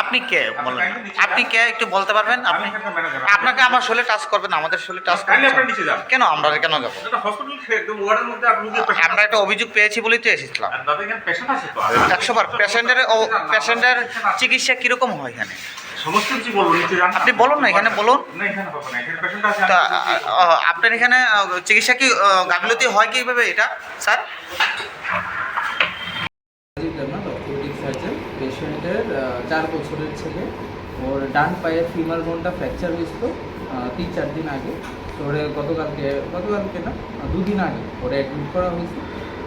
আপনি কে বলেন? আপনি কে একটু বলতে পারবেন? আপনি আপনাকে আমার শোলে টাচ করবেন আমাদের শোলে টাচ যান। কেন আমরা কেন যাব? এটা হসপিটাল একদম ওয়ার্ডের মধ্যে আর রুগীর patient আমরা একটা অভিযোগ পেয়েছি বলেই তো এসেছিলাম। একশো বার পেশেন্টের পেশেন্টের চিকিৎসা কীরকম হয় এখানে? সমস্ত কিছু বলব আপনি বলুন না, এখানে বলুন। তা আপনার এখানে চিকিৎসা কি গাফিলতি হয় কীভাবে এটা স্যার? চার বছরের ছেলে। ওর ডান পায়ের ফিমার বোনটা ফ্র্যাকচার হয়েছিল তিন চার দিন আগে। তো ওরে গতকালকে গতকালকে না দুদিন আগে ওরে অ্যাডমিট করা হয়েছে।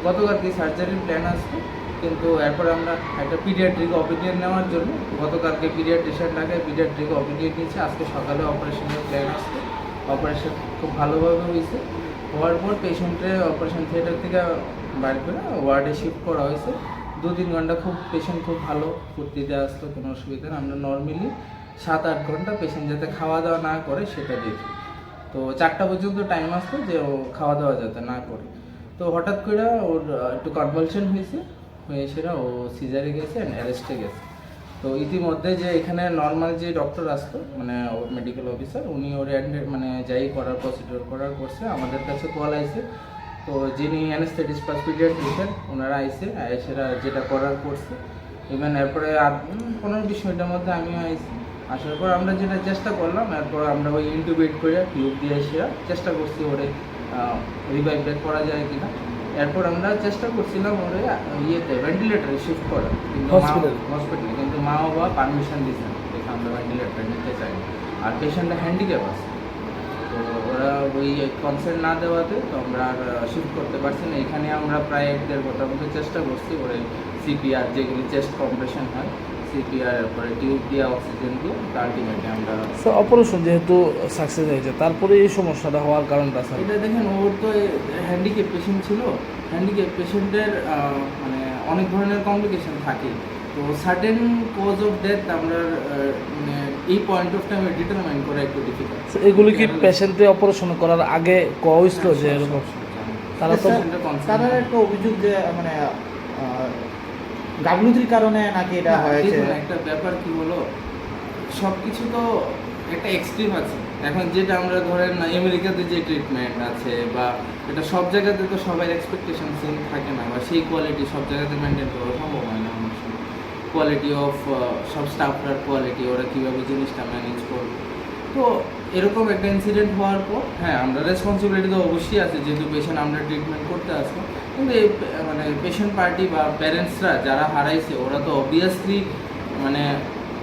গতকালকে সার্জারির প্ল্যান আসতো কিন্তু এরপর আমরা একটা পিডিয়াট্রিক অপিনিয়ন নেওয়ার জন্য গতকালকে পিডিয়াট্রিশিয়ান ডাকে পিডিয়াট্রিক অপিনিয়ন নিয়েছে। আজকে সকালে অপারেশনের প্ল্যান আসছে। অপারেশন খুব ভালোভাবে হয়েছে। হওয়ার পর পেশেন্টের অপারেশন থিয়েটার থেকে বাইর করে ওয়ার্ডে শিফট করা হয়েছে। দু তিন ঘণ্টা খুব পেশেন্ট খুব ভালো ফুর্তিতে আসতো কোনো অসুবিধা না আমরা নর্মালি সাত আট ঘণ্টা পেশেন্ট যাতে খাওয়া দাওয়া না করে, সেটা দেখি। তো চারটা পর্যন্ত টাইম আসতো যে ও খাওয়া দাওয়া যাতে না করে। তো হঠাৎ করে ওর একটু কনভালশন হয়েছে। হয়ে সেটা ও সিজারে গেছে অ্যান্ড অ্যারেস্টে গেছে। তো ইতিমধ্যে যে এখানে নর্মাল যে ডক্টর আসতো মানে ওর মেডিকেল অফিসার উনি ওর মানে যাই করার প্রসিডিওর করার করছে, আমাদের কাছে কল আইছে। তো যিনি অ্যানেস্থেটিস প্লাস পিডিয়াট্রিশিয়ান ওনারা আইসে সেটা যেটা করার করছে। ইভেন এরপরে পনেরো বিশ মিনিটের মধ্যে আমিও আইসি। আসার পর আমরা যেটা চেষ্টা করলাম এরপর আমরা ওই ইন্টুবেট করে টিউব দিয়ে সেরা চেষ্টা করছি ওরে রিভাইভ ব্যাক করা যায় কিনা। এরপর আমরা চেষ্টা করছিলাম ওরে ইয়েতে ভেন্টিলেটারে শিফট করা। কিন্তু? হসপিটালে কিন্তু মা বাবা পারমিশন দিয়েছেন আমরা ভেন্টিলেটার নিতে চাই আর পেশেন্টটা হ্যান্ডিক্যাপ আছে। তো ওরা ওই কনসেন্ট না দেওয়াতে তো আমরা আর শিফট করতে পারছি না। এখানে আমরা প্রায় এক দেড় ঘণ্টার মধ্যে চেষ্টা করছি ওরে সিপিআর যেগুলি চেস্ট কম্প্রেশন হয় সিপিআর পরে টিউব দিয়ে অক্সিজেন দিয়ে আলটিমেটলি আমরা অপারেশন যেহেতু সাকসেস হয়েছে তারপরে এই সমস্যাটা হওয়ার কারণটা স্যার এটা দেখেন ওর তো হ্যান্ডিক্যাপ পেশেন্ট ছিল। হ্যান্ডিক্যাপ পেশেন্টের মানে অনেক ধরনের কমপ্লিকেশন থাকে। তো সার্টেন কজ অফ ডেথ আমরা মানে এই পয়েন্ট অফ টাইমে ডিটারমাইন করা একটু ডিফিকাল্ট এগুলি কি পেশেন্টে অপারেশন করার আগে কোয়া হয়েছিল যে এরকম? তারা তো তাদের একটা অভিযোগ যে মানে গাফলতির কারণে নাকি এটা হয়েছে। একটা ব্যাপার কি হলো সব কিছু তো একটা এক্সট্রিম আছে। এখন যেটা আমরা ধরেন না আমেরিকাতে যে ট্রিটমেন্ট আছে বা এটা সব জায়গাতে তো সবাই এক্সপেকটেশন সেম থাকে না বা সেই কোয়ালিটি সব জায়গাতে মেনটেন করা সম্ভব হয় কোয়ালিটি অফ সব স্টাফরার কোয়ালিটি ওরা কীভাবে জিনিসটা ম্যানেজ করবে। তো এরকম একটা ইনসিডেন্ট হওয়ার পর হ্যাঁ আমরা রেসপন্সিবিলিটি তো অবশ্যই আছে যেহেতু পেশেন্ট আমরা ট্রিটমেন্ট করতে আসব। কিন্তু এই মানে পেশেন্ট পার্টি বা প্যারেন্টসরা যারা হারাইছে ওরা তো অবভিয়াসলি মানে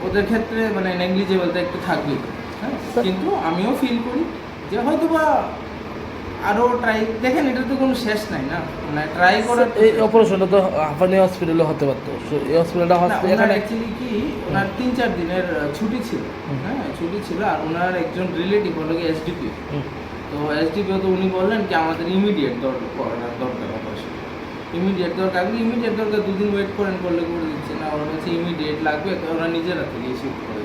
ওদের ক্ষেত্রে মানে নেগলিজেবলটা একটু থাকবেই। হ্যাঁ কিন্তু আমিও ফিল করি যে হয়তো বা আরও ট্রাই দেখেন এটা তো কোনো শেষ নাই না? মানে ট্রাই করার এই অপারেশনটা তো হাঁপানি হসপিটালে হতে পারতো। এই হসপিটালটা ওনার অ্যাকচুয়ালি কি ওনার তিন চার দিনের ছুটি ছিল। হ্যাঁ ছুটি ছিল আর ওনার একজন রিলেটিভ হলো কি এসডিপি। তো এসডিপিও তো উনি বললেন কি আমাদের ইমিডিয়েট দরকার দরকার অপারেশন ইমিডিয়েট দরকার ইমিডিয়েট দরকার দুদিন ওয়েট করেন করলে করে দিচ্ছে। না ওরা বলছে ইমিডিয়েট লাগবে ওরা নিজেরা থেকে শিফট করে